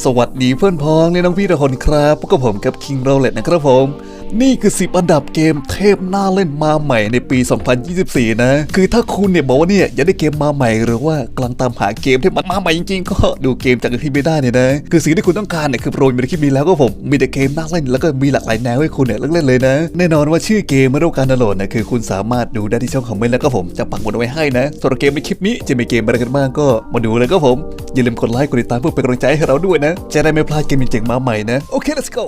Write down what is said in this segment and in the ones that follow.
สวัสดีเพื่อนพ้องและน้องพี่ทุกคนครับพบกับผมกับ King r o l e t นะครับผม นี่คือ 10 อันดับเกมเทพน่าเล่นมาใหม่ในปี 2024 นะ คือถ้าคุณเนี่ยบอกว่าเนี่ยอยากได้เกมมาใหม่หรือว่ากำลังตามหาเกมที่มันมาใหม่จริงๆ ก็ดูเกมจากที่ไม่ได้เนี่ยนะ คือสิ่งที่คุณต้องการเนี่ยคือโปรยมีในคลิปนี้แล้วก็ผมมีแต่เกมน่าเล่นแล้วก็มีหลากหลายแนวให้คุณเนี่ยเล่นเลยนะ แน่นอนว่าชื่อเกมไม่ต้องการดาวน์โหลดนะคือคุณสามารถดูได้ที่ช่องคอมเมนต์แล้วก็ผมจะปักหมุดไว้ให้นะส่วนเกมในคลิปนี้จะมีเกมอะไรกันบ้างก็มาดูเลยก็ผม อย่าลืมกดไลค์กดติดตามเพื่อเป็นกำลังใจให้เราด้วยนะ จะได้ไม่พลาดเกมเจ๋งๆมาใหม่นะ โอเค let's go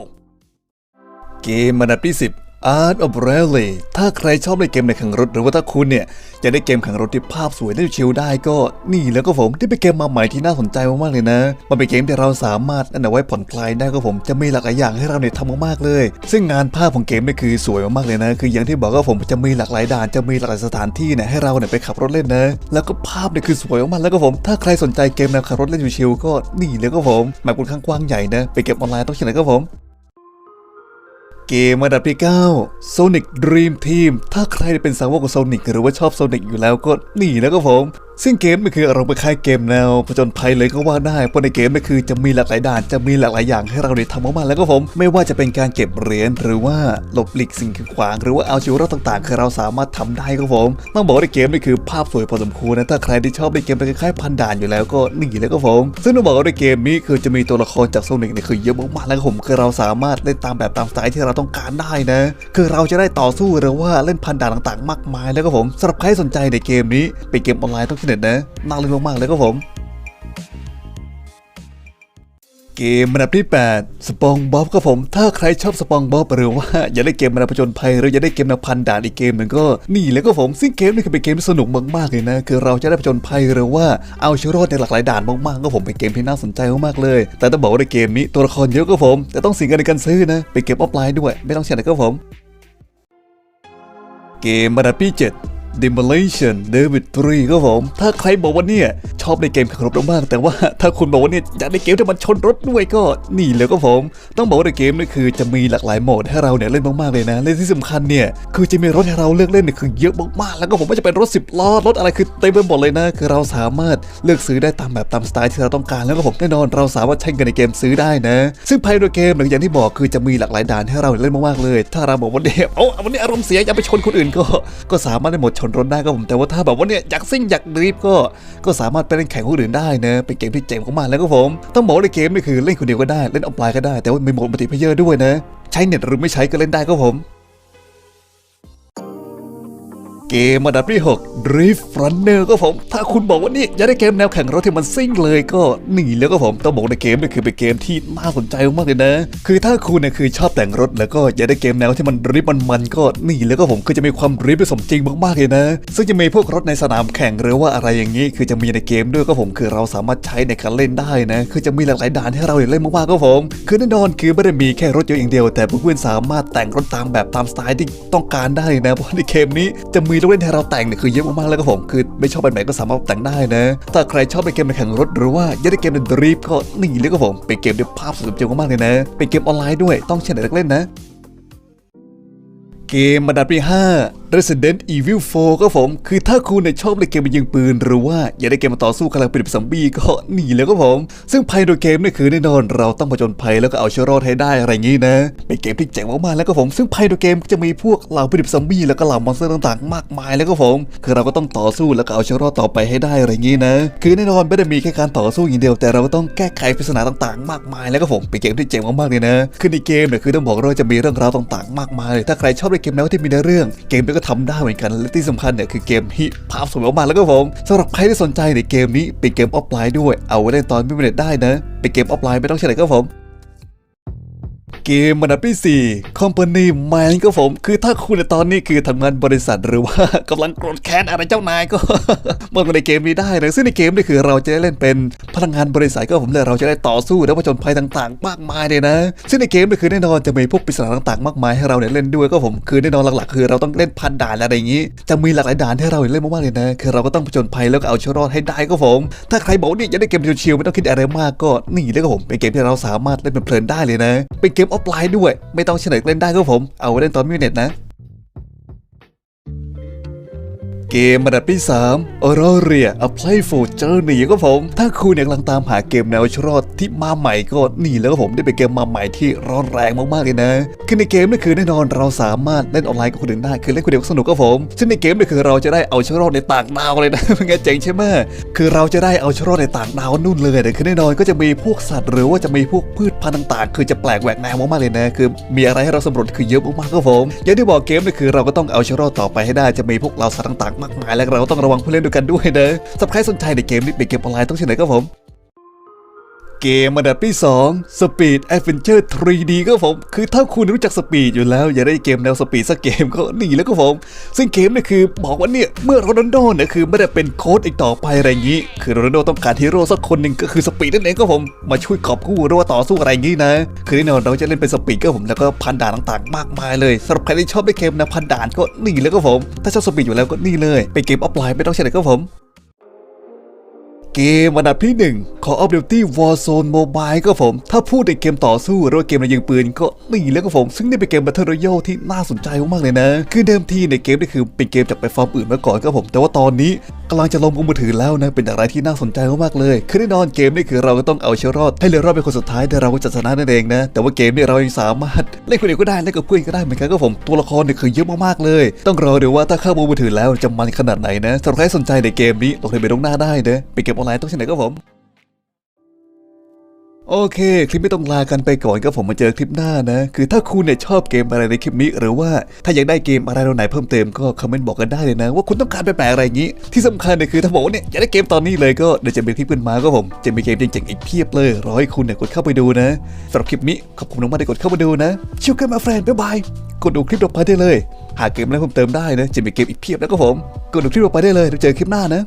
เกมอันดับที่10 Art of Rally ถ้าใครชอบเล่นเกมในแข่งรถหรือว่าถ้าคุณเนี่ยจะได้เกมแข่งรถที่ภาพสวยได้ชิลได้ก็นี่แล้วก็ผมที่เป็นเกมมาใหม่ที่น่าสนใจมากๆเลยนะ มันเป็นเกมที่เราสามารถอันเอาไว้ผ่อนคลายได้ก็ผมจะมีหลากหลายอย่างให้เราเนี่ยทำมากๆเลย ซึ่งงานภาพของเกมนี่คือสวยมากๆเลยนะ คืออย่างที่บอกก็ผมจะมีหลากหลายด่านจะมีหลากหลายสถานที่เนี่ยให้เราเนี่ยไปขับรถเล่นนะแล้วก็ภาพเนี่ยคือสวยมากๆแล้วก็ผมถ้าใครสนใจเกมแนวขับรถเล่นชิลๆก็นี่แล้วก็ผมแมปค่อนข้างกว้างใหญ่นะไปเก็บออนไลน์ต้องเขียนอะไรก็ผม เกมระดับที่ 9 Sonic Dream Team ถ้าใครเป็นสาวกของ Sonic หรือว่าชอบ Sonic อยู่แล้วก็นี่แล้วก็ผม ซึ่งเกมมันคือเราไปคล้ายเกมแนวผจญภัยเลยก็ว่าได้เพราะในเกมมันคือจะมีหลากหลายด่านจะมีหลากหลายอย่างให้เราได้ทำมากๆแล้วก็ผมไม่ว่าจะเป็นการเก็บเหรียญหรือว่าหลบหลีกสิ่งกีดขวาง หรือว่าเอาชีวิตรอดต่างๆ คือเราสามารถทำได้ครับผมต้องบอกในเกมนี่คือภาพสวยพอสมควรนะถ้าใครที่ชอบในเกมเป็นคล้ายๆพันด่านอยู่แล้วก็หนีแล้วก็ผมซึ่งต้องบอกว่าในเกมนี้คือจะมีตัวละครจากโซนิกเนี่ยคือเยอะมากๆแล้วก็ผมคือเราสามารถเล่นตามแบบตามสไตล์ที่เราต้องการได้นะ คือเราจะได้ต่อสู้หรือว่าเล่นพันด่านต่างๆ มากมายแล้วก็ผมสำหรับใครสนใจในเกมนี้เป็นเกมออนไลน์ต้องเน็ตนะน่าเล่นมากๆเลยก็ผม เกมอันดับที่ 8 สปองบ๊อบครับผม ถ้าใครชอบสปองบ๊อบหรือว่าอยากได้เกมแนวผจญภัยหรืออยากได้เกมแนวพันด่านอีกเกมหนึ่งก็นี่แล้วก็ผมซึ่งเกมนี้คือเป็นเกมที่สนุกมากๆเลยนะ คือเราจะได้ผจญภัยหรือว่าเอาชีวิตรอดในหลากหลายด่านมากๆก็ผมเป็นเกมที่น่าสนใจมากๆเลย แต่ต้องบอกว่าในเกมนี้ตัวละครเยอะก็ผม แต่ต้องเสิงเงินในการซื้อนะเป็นเกมออฟไลน์ด้วย ไม่ต้องเสียนะก็ผม เกมอันดับที่7 Demolition David 3ครับผม ถ้าใครบอกว่าเนี่ย ชอบในเกมขับรถมากแต่ว่าถ้าคุณบอกว่าเนี่ยอยากในเกมที่มันชนรถด้วยก็นี่เลยก็ผม ต้องบอกว่าในเกมนี่คือจะมีหลากหลายโหมดให้เราเนี่ยเล่นมากๆเลยนะและที่สำคัญเนี่ยคือจะมีรถให้เราเลือกเล่นเนี่ยคือเยอะมากๆแล้วก็ผมไม่าจะเป็นรถ10ล้อรถอะไรคือเต็มไปหมดเลยนะคือเราสามารถเลือกซื้อได้ตามแบบตามสไตล์ที่เราต้องการแล้วก็ผมแน่นอนเราสามารถใช้เงินในเกมซื้อได้นะ ซึ่งภายในเกมอย่างที่บอกคือจะมีหลากหลายด่านให้เราเล่นมากๆเลย ถ้าเราบอกว่าเนี่ยโอ้วันนี้อารมณ์เสียอย่าไปชนคนอื่นก็ก็สามารถได้หมดชนรถได้ก็ผมแต่ว่าถ้าแบบว่าเนี่ยอยากซิ่งอยากดริฟก็ก็สามารถไปเล่นแข่งคนอื่นได้นะเป็นเกมที่เจ๋งมากๆแล้วก็ผมต้องบอกว่าในเกมนี่คือเล่นคนเดียวก็ได้เล่นออนไลน์ก็ได้ แต่ว่ามีโหมดมัลติเพเยอร์ด้วยนะ ใช้เน็ตหรือไม่ใช้ก็เล่นได้ก็ผม เกมอันดับที่6 Drift Runner ก็ผม ถ้าคุณบอกว่านี่อยากได้เกมแนวแข่งรถที่มันซิ่งเลยก็นี่แล้วก็ผมต้องบอกในเกมนี่คือเป็นเกมที่น่าสนใจมากเลยนะ คือถ้าคุณเนี่ยคือชอบแต่งรถแล้วก็อยากได้เกมแนวที่มันดริฟต์มันๆก็นี่แล้วก็ผมคือจะมีความดริฟต์ผสมจริงมากๆเลยนะ ซึ่งจะมีพวกรถในสนามแข่งหรือว่าอะไรอย่างนี้ คือจะมีในเกมด้วยก็ผมคือเราสามารถใช้ในการเล่นได้นะ คือจะมีหลากหลายด่านให้เราเล่นมากๆก็ผม คือแน่นอนคือไม่ได้มีแค่รถเยอะอย่างเดียว แต่เพื่อนๆสามารถแต่งรถตามแบบตามสไตล์ที่ต้องการได้นะเพราะในเกมนี้จะมีรถเล่นให้เราแต่งเนี่ยคือเยอะมากๆแล้วก็ผมคือไม่ชอบแบบไหนก็สามารถแต่งได้นะ ถ้าใครชอบในเกมในแข่งรถหรือว่าอยากได้เกมในดริฟก็นี่เลยก็ผมเป็นเกมที่ภาพสวยจริงมากๆเลยนะเป็นเกมออนไลน์ด้วยต้องเชื่อเด็กเล่นนะ เกมบันดับที่5 Resident Evil 4ก็ผม คือถ้าคุณเนี่ยชอบในเกมยิงปืน หรือว่าอยากได้เกมมาต่อสู้กำลังเป็นซอมบี้ก็หนีแล้วก็ผม ซึ่งภายในเกมเนี่ยคือแน่นอนเราต้องผจญภัยแล้วก็เอาชีวิตรอดให้ได้อะไรอย่างงี้นะ เป็นเกมที่เจ๋งมากๆแล้วก็ผม ซึ่งภายในเกมจะมีพวกเหล่าผลิตซอมบี้แล้วก็เหล่ามอนสเตอร์ต่างๆ มากมายแล้วก็ผม คือเราก็ต้องต่อสู้แล้วก็เอาชีวิตรอดต่อไปให้ได้อะไรอย่างงี้นะ คือแน่นอนไม่ได้มีแค่การต่อสู้อย่างเดียว แต่เราก็ต้องแก้ไขปริศนาต่างๆ มากมายแล้วก็ผม เป็นเกมที่เจ๋งมากๆเลยนะ คือในเกมเนี่ยคือต้องบอกว่าจะมีเรื่องราวต่างๆ มากมายเลยถ้าใครชอบในเกมแนวที่มีเนื้อเรื่องเกมก็ทำได้เหมือนกัน และที่สำคัญเนี่ยคือเกมที่ภาพสวยมากๆแล้วก็ผมสำหรับใครที่สนใจในเกมนี้เป็นเกมออฟไลน์ด้วย เอาไว้เล่นตอนไม่มีเน็ตได้นะเป็นเกมออฟไลน์ไม่ต้องใช้เน็ตก็ผม เกมอันดับที่4 Company Man ก็ผม คือถ้าคุณในตอนนี้คือทำงานบริษัทหรือว่ากำลังโกรธแค้นอะไรเจ้านายก็มาในเกมนี้ได้เลยซึ่งในเกมนี่คือเราจะได้เล่นเป็นพนักงานบริษัทก็ผมเลยเราจะได้ต่อสู้และผจญภัยต่างๆ มากมายเลยนะ ซึ่งในเกมนี่คือแน่นอนจะมีพวกปริศนาต่างๆ มากมายให้เราเนี่ยเล่นด้วยก็ผมคือแน่นอนหลักๆ คือเราต้องเล่นพันด่านอะไรอย่างนี้ จะมีหลากหลายด่านให้เราเล่นมากๆเลยนะคือเราก็ต้องผจญภัยแล้วก็เอาชีวิตรอดให้ได้ก็ผม ถ้าใครบอกว่านี่อยากได้เกมชิวๆไม่ต้องคิดอะไรมากก็นี่เลยก็ผมเป็นเกมที่เราสามารถเล่นเพลินได้เลยนะ เป็นเกมออฟไลน์ด้วย ไม่ต้องเฉลยเล่นได้ก็ผม เอาไว้เล่นตอนมิวเน็ตนะ เกมระดับที่3 Aurora A Playful Journey ครับผม ถ้าคุณเนี่ยกำลังตามหาเกมแนวชรอดที่มาใหม่ก็นี่แล้วครับผมได้เป็นเกมมาใหม่ที่ร้อนแรงมากๆเลยนะ คือในเกมนี่คือแน่นอนเราสามารถเล่นออนไลน์กับคนอื่นได้คือเล่นคนเดียวก็สนุกครับผม ซึ่งในเกมนี่คือเราจะได้เอาชรอดในต่างดาวเลยนะเป็นไงเจ๋งใช่ไหมคือเราจะได้เอาชรอดในต่างดาวนู่นเลยแต่คือแน่นอนก็จะมีพวกสัตว์ หรือว่าจะมีพวกพืชพันธุ์ต่างๆ คือจะแปลกแหวกแนวมากๆเลยนะคือมีอะไรให้เราสำรวจคือเยอะมากๆครับผมอย่างที่บอกเกมนี่คือเราก็ต้องเอาชรอดต่อไปให้ได้จะมีพวกเราสัตว์ต่างๆมากมายและเราก็ต้องระวังผู้เล่นด้วยกันด้วยนะสำหรับใครสนใจในเกมนี้เป็นเกมออนไลน์ต้องเช่นไหนครับผม เกมอันดับที่ 2 Speed Adventure 3D ก็ผม คือถ้าคุณรู้จักสปีดอยู่แล้ว อย่าได้เกมแนวสปีดสักเกมก็นี่แล้วก็ผม ซึ่งเกมเนี่ยคือบอกว่าเนี่ย เมื่อโรนัลโดเนี่ยคือไม่ได้เป็นโค้ชอีกต่อไปอะไรอย่างนี้ คือโรนัลโดต้องการฮีโร่สักคนหนึ่งก็คือสปีดนั่นเองก็ผม มาช่วยกอบกู้หรือว่าต่อสู้อะไรอย่างนี้นะ คือแน่นอนเราจะเล่นเป็นสปีดก็ผมแล้วก็พันด่านต่างๆ มากมายเลยสำหรับใครที่ชอบเล่นเกมแนวพันด่านก็นี่แล้วก็ผม ถ้าชอบสปีดอยู่แล้วก็นี่เลยเป็นเกมออฟไลน์ไม่ต้องใช่ไหนก็ผม เกมอันดับที่1 Call of Duty Warzone Mobile ก็ผม ถ้าพูดในเกมต่อสู้หรือว่าเกมในยิงปืนก็นี่แล้วก็ผม ซึ่งนี่เป็นเกม Battle Royale ที่น่าสนใจมากๆเลยนะ คือเดิมทีในเกมนี่คือเป็นเกมจากแพลตฟอร์มอื่นมาก่อนก็ผม แต่ว่าตอนนี้ำลังจะลงบนมือถือแล้วนะเป็นอะไรที่น่าสนใจมากๆเลยคือแน่นอนเกมนี่คือเราก็ต้องเอาเชียรอดให้เหลือรอดเป็นคนสุดท้ายแต่เราก็จะชนะนั่นเองนะ แต่ว่าเกมนี่เรายังสามารถเล่นคนเดียวก็ได้เล่นกับเพื่อนก็ได้เหมือนกันก็ผมตัวละครเนี่ยคือเยอะมากๆเลย ต้องรอดูว่าถ้าเข้าบนมือถือแล้วจะมันขนาดไหนนะสำหรับใครสนใจในเกมนี้ลงทะเบียนล่วงหน้าได้นะเป็นเกมออนไลน์ต้องใช่นไหนก็ผม โอเค คลิปไม่ต้องลากันไปก่อนก็ผมมาเจอคลิปหน้านะ คือถ้าคุณเนี่ยชอบเกมอะไรในคลิปนี้ หรือว่าถ้าอยากได้เกมอะไรเราไหนเพิ่มเติมก็คอมเมนต์บอกกันได้เลยนะ ว่าคุณต้องการแบบไหนอะไรอย่างนี้ ที่สำคัญเนี่ยคือถ้าบอกว่าเนี่ยอยากได้เกมตอนนี้เลยก็เดี๋ยวจะเป็นคลิปขึ้นมาก็ผม จะมีเกมเจ๋งๆอีกเพียบเลยรอให้คุณเนี่ยกดเข้าไปดูนะสำหรับคลิปนี้ขอบคุณมากๆที่กดเข้ามาดูนะชิวกันมาแฟนบ๊ายบายกดดูคลิปต่อไปได้เลย หาเกมอะไรเพิ่มเติมได้นะจะมีเกมอีกเพียบแล้วก็ผมกดดูคลิปต่อไปได้เลยเจอคลิปหน้านะ